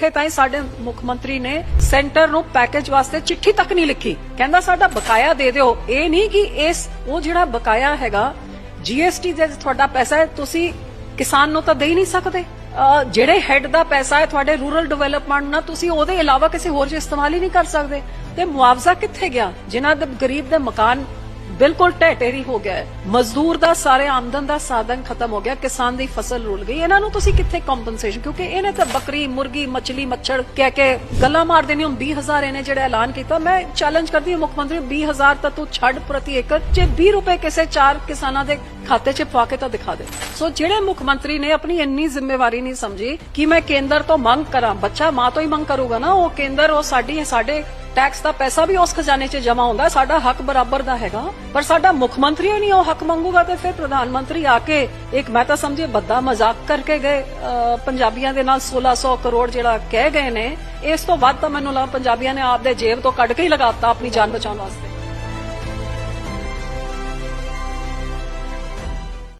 ਇੱਥੇ ਤਾਈਂ ਸਾਡੇ ਮੁੱਖ ਮੰਤਰੀ ਨੇ ਸੈਂਟਰ ਨੂੰ ਪੈਕੇਜ ਵਾਸਤੇ ਚਿੱਠੀ ਤੱਕ ਨਹੀਂ ਲਿਖੀ। ਕਹਿੰਦਾ ਸਾਡਾ ਬਕਾਇਆ ਦੇ ਦਿਓ। ਇਹ ਨਹੀਂ ਕਿ ਇਸ, ਉਹ ਜਿਹੜਾ ਬਕਾਇਆ ਹੈਗਾ ਜੀਐਸਟੀ ਦੇ ਤੁਹਾਡਾ ਪੈਸਾ ਹੈ, ਤੁਸੀਂ ਕਿਸਾਨ ਨੂੰ ਤਾਂ ਦੇ ਹੀ ਨਹੀਂ ਸਕਦੇ। ਜਿਹੜੇ ਹੈੱਡ ਦਾ ਪੈਸਾ ਹੈ ਤੁਹਾਡੇ ਰੂਰਲ ਡਿਵੈਲਪਮੈਂਟ ਨਾਲ, ਤੁਸੀਂ ਉਹਦੇ ਇਲਾਵਾ ਕਿਸੇ ਹੋਰ 'ਚ ਇਸਤੇਮਾਲ ਹੀ ਨਹੀਂ ਕਰ ਸਕਦੇ। ਤੇ ਮੁਆਵਜ਼ਾ ਕਿੱਥੇ ਗਿਆ? ਜਿਨ੍ਹਾਂ ਦੇ, ਗਰੀਬ ਦੇ ਮਕਾਨ ਬਿਲਕੁਲ ਢਹਿ ਢੇਰੀ ਹੋ ਗਿਆ ਹੈ। ਮਜ਼ਦੂਰ ਦਾ, ਸਾਰੇ ਆਮਦਨ ਦਾ ਸਾਧਨ ਖਤਮ ਹੋ ਗਿਆ, ਕਿਸਾਨ ਦੀ ਫਸਲ ਰੁਲ ਗਈ। ਇਹਨਾਂ ਨੂੰ ਤੁਸੀਂ ਕਿੱਥੇ ਕੰਪਨਸੇਸ਼ਨ ਕਿਉਂਕਿ ਇਹਨੇ ਤਾਂ ਬੱਕਰੀ, ਮੁਰਗੀ, ਮੱਛਲੀ ਮੱਛੜ ਕਹਿ ਕੇ ਗੱਲਾਂ ਮਾਰ ਦੇਣੀ ਹੁਣ 20000 ਇਹਨੇ ਜਿਹੜਾ ਐਲਾਨ ਕੀਤਾ। ਮੈਂ ਚੈਲੰਜ ਕਰਦੀ ਹਾਂ ਮੁੱਖ ਮੰਤਰੀ 20000 ਤਾਂ ਤੂੰ ਛੱਡ ਪ੍ਰਤੀ ਏਕੜ। ਚ 20 ਰੁਪਏ ਕਿਸੇ ਚਾਰ ਕਿਸਾਨਾਂ ਦੇ ਖਾਤੇ 'ਚ ਪਾ ਕੇ ਤਾਂ ਦਿਖਾ ਦੇ। ਸੋ ਜਿਹੜੇ ਮੁੱਖ ਮੰਤਰੀ ਨੇ ਆਪਣੀ ਇੰਨੀ ਜ਼ਿੰਮੇਵਾਰੀ ਨਹੀਂ ਸਮਝੀ ਕਿ ਮੈਂ ਕੇਂਦਰ ਤੋਂ ਮੰਗ ਕਰਾਂ, ਬੱਚਾ ਮਾਂ ਤੋਂ ਹੀ ਮੰਗ ਕਰੂਗਾ ਨਾ, ਉਹ ਕੇਂਦਰ ਉਹ ਸਾਡੀ, ਸਾਡੇ ਟੈਕਸ ਦਾ ਪੈਸਾ ਵੀ ਉਸ ਖਜ਼ਾਨੇ 'ਚ ਜਮਾ ਹੁੰਦਾ, ਸਾਡਾ ਹੱਕ ਬਰਾਬਰ ਦਾ ਹੈਗਾ। ਪਰ ਸਾਡਾ ਮੁੱਖ ਮੰਤਰੀ ਨਹੀਂ ਉਹ ਹੱਕ ਮੰਗੂਗਾ ਤੇ ਫਿਰ ਪ੍ਰਧਾਨ ਮੰਤਰੀ ਆ ਕੇ ਇੱਕ ਮੈਂ ਤਾਂ ਸਮਝੇ ਬੱਦਾ ਮਜ਼ਾਕ ਕਰਕੇ ਗਏ ਪੰਜਾਬੀਆਂ ਦੇ ਨਾਲ 1600 ਕਰੋੜ ਜਿਹੜਾ ਕਹਿ ਗਏ ਨੇ, ਇਸ ਤੋਂ ਵੱਧ ਤਾਂ ਮੈਨੂੰ ਲੱਗਾ ਪੰਜਾਬੀਆਂ ਨੇ ਆਪਦੇ ਜੇਬ ਤੋਂ ਕੱਢ ਕੇ ਹੀ ਲਗਾਤਾ ਆਪਣੀ ਜਾਨ ਬਚਾਉਣ ਵਾਸਤੇ।